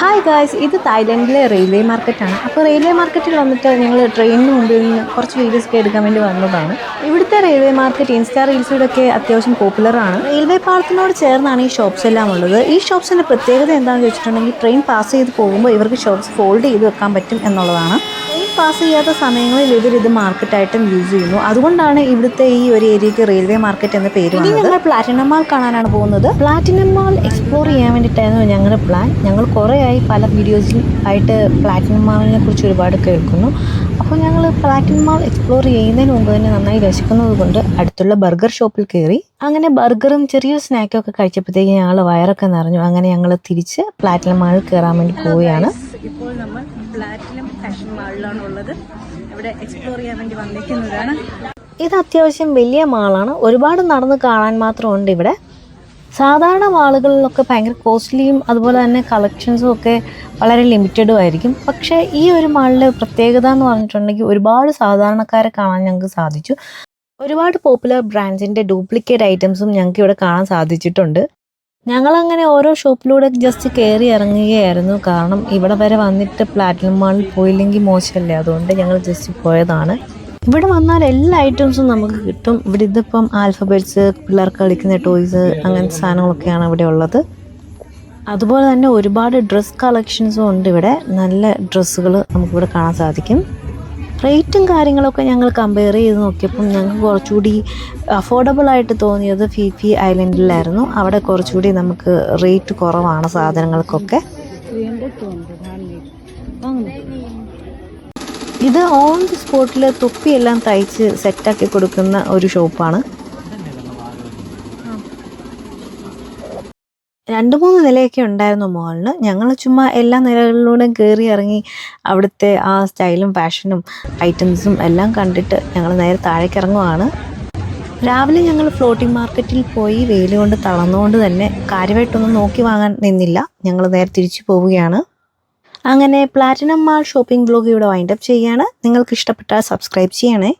Hi guys ഇത് തായ്ലൻഡിലെ railway മാർക്കറ്റാണ്. അപ്പോൾ റെയിൽവേ മാർക്കറ്റിൽ വന്നിട്ട് ഞങ്ങൾ ട്രെയിനിന് മുമ്പിൽ നിന്ന് കുറച്ച് വീഡിയോസ് ഒക്കെ എടുക്കാൻ വേണ്ടി വന്നതാണ്. ഇവിടുത്തെ റെയിൽവേ മാർക്കറ്റ് ഇൻസ്റ്റാ റീൽസിലൂടെയൊക്കെ അത്യാവശ്യം പോപ്പുലറാണ് റെയിൽവേ പാളത്തിനോട് ചേർന്നാണ് ഈ ഷോപ്സ് എല്ലാം ഉള്ളത്. ഈ ഷോപ്സിന്റെ പ്രത്യേകത എന്താണെന്ന് വെച്ചിട്ടുണ്ടെങ്കിൽ ട്രെയിൻ പാസ് ചെയ്ത് പോകുമ്പോൾ ഇവർക്ക് ഷോപ്സ് ഫോൾഡ് ചെയ്ത് വെക്കാൻ പറ്റും എന്നുള്ളതാണ്. പാസ് ചെയ്യാത്ത സമയങ്ങളിൽ ഇവർ ഇത് മാർക്കറ്റായിട്ടും യൂസ് ചെയ്യുന്നു. അതുകൊണ്ടാണ് ഇവിടുത്തെ ഈ ഒരു ഏരിയക്ക് റെയിൽവേ മാർക്കറ്റ് എന്ന പേര് ഇനി ഞങ്ങൾ പ്ലാറ്റിനം മാൾ കാണാനാണ് പോകുന്നത്. പ്ലാറ്റിനം മാൾ എക്സ്പ്ലോർ ചെയ്യാൻ വേണ്ടിയിട്ടായിരുന്നു ഞങ്ങളുടെ പ്ലാൻ ഞങ്ങൾ കുറേയായി പല വീഡിയോസിൽ ആയിട്ട് പ്ലാറ്റിനം മാളിനെ കുറിച്ച് ഒരുപാട് കേൾക്കുന്നു. അപ്പോൾ ഞങ്ങൾ പ്ലാറ്റിനം മാൾ എക്സ്പ്ലോർ ചെയ്യുന്നതിന് മുമ്പ് തന്നെ നന്നായി രസിക്കുന്നത് കൊണ്ട് അടുത്തുള്ള ബർഗർ ഷോപ്പിൽ കയറി അങ്ങനെ ബർഗറും ചെറിയൊരു സ്നാക്കും ഒക്കെ കഴിച്ചപ്പോഴത്തേക്ക് ഞങ്ങൾ വയറൊക്കെ നിറഞ്ഞു. അങ്ങനെ ഞങ്ങൾ തിരിച്ച് പ്ലാറ്റിനം മാളിൽ കയറാൻ വേണ്ടി പോവുകയാണ്. ഇപ്പോൾ നമ്മൾ മാളിലാണ് ഉള്ളത് ഇവിടെ എക്സ്പ്ലോർ ചെയ്യാൻ വേണ്ടി വന്നിരിക്കുന്നതാണ് ഇത് അത്യാവശ്യം വലിയ മാളാണ്. ഒരുപാട് നടന്ന് കാണാൻ മാത്രമുണ്ട് ഇവിടെ. സാധാരണ മാളുകളിലൊക്കെ ഭയങ്കര കോസ്റ്റ്ലിയും അതുപോലെ തന്നെ കളക്ഷൻസും ഒക്കെ വളരെ ലിമിറ്റഡും ആയിരിക്കും. പക്ഷേ ഈ ഒരു മാളിലെ പ്രത്യേകത എന്ന് പറഞ്ഞിട്ടുണ്ടെങ്കിൽ ഒരുപാട് സാധാരണക്കാരെ കാണാൻ ഞങ്ങൾക്ക് സാധിച്ചു. ഒരുപാട് പോപ്പുലർ ബ്രാൻഡ്സിന്റെ ഡ്യൂപ്ലിക്കേറ്റ് ഐറ്റംസും ഞങ്ങൾക്ക് ഇവിടെ കാണാൻ സാധിച്ചിട്ടുണ്ട്. ഞങ്ങളങ്ങനെ ഓരോ ഷോപ്പിലൂടെ ജസ്റ്റ് കയറി ഇറങ്ങുകയായിരുന്നു. കാരണം ഇവിടെ വരെ വന്നിട്ട് പ്ലാറ്റിനം മാളിൽ പോയില്ലെങ്കിൽ മോശമല്ലേ? അതുകൊണ്ട് ഞങ്ങൾ ജസ്റ്റ് പോയതാണ്. ഇവിടെ വന്നാൽ എല്ലാ ഐറ്റംസും നമുക്ക് കിട്ടും. ഇവിടെ ഇതിപ്പം ആൽഫബറ്റ്സ് പിള്ളേർക്ക് കളിക്കുന്ന ടോയ്സ് അങ്ങനത്തെ സാധനങ്ങളൊക്കെയാണ് ഇവിടെ ഉള്ളത്. അതുപോലെ തന്നെ ഒരുപാട് ഡ്രസ് കളക്ഷൻസും ഉണ്ട് ഇവിടെ. നല്ല ഡ്രസ്സുകൾ നമുക്കിവിടെ കാണാൻ സാധിക്കും. റേറ്റും കാര്യങ്ങളൊക്കെ ഞങ്ങൾ കമ്പയർ ചെയ്ത് നോക്കിയപ്പം ഞങ്ങൾക്ക് കുറച്ചുകൂടി അഫോർഡബിൾ ആയിട്ട് തോന്നിയത് ഫിഫി ഐലൻഡിലായിരുന്നു അവിടെ കുറച്ചുകൂടി നമുക്ക് റേറ്റ് കുറവാണ് സാധനങ്ങൾക്കൊക്കെ. ഇത് ഓൺ ദി സ്പോട്ടിൽ തൊപ്പിയെല്ലാം തയ്ച്ച് സെറ്റാക്കി കൊടുക്കുന്ന ഒരു ഷോപ്പാണ് രണ്ട് മൂന്ന് നിലയൊക്കെ ഉണ്ടായിരുന്നു മോളിന് ഞങ്ങൾ ചുമ്മാ എല്ലാ നിലകളിലൂടെയും കയറി ഇറങ്ങി അവിടുത്തെ ആ സ്റ്റൈലും ഫാഷനും ഐറ്റംസും എല്ലാം കണ്ടിട്ട് ഞങ്ങൾ നേരെ താഴേക്ക് ഇറങ്ങുവാണ്. രാവിലെ ഞങ്ങൾ ഫ്ലോട്ടിംഗ് മാർക്കറ്റിൽ പോയി വെയിൽ കൊണ്ട് തളർന്നുകൊണ്ട് തന്നെ കാര്യമായിട്ടൊന്നും നോക്കി വാങ്ങാൻ നിന്നില്ല. ഞങ്ങൾ നേരെ തിരിച്ചു പോവുകയാണ്. അങ്ങനെ പ്ലാറ്റിനം മാൾ ഷോപ്പിംഗ് ബ്ലോഗ് ഇവിടെ വൈൻഡപ്പ് ചെയ്യുകയാണ് നിങ്ങൾക്ക് ഇഷ്ടപ്പെട്ടാൽ സബ്സ്ക്രൈബ് ചെയ്യണേ.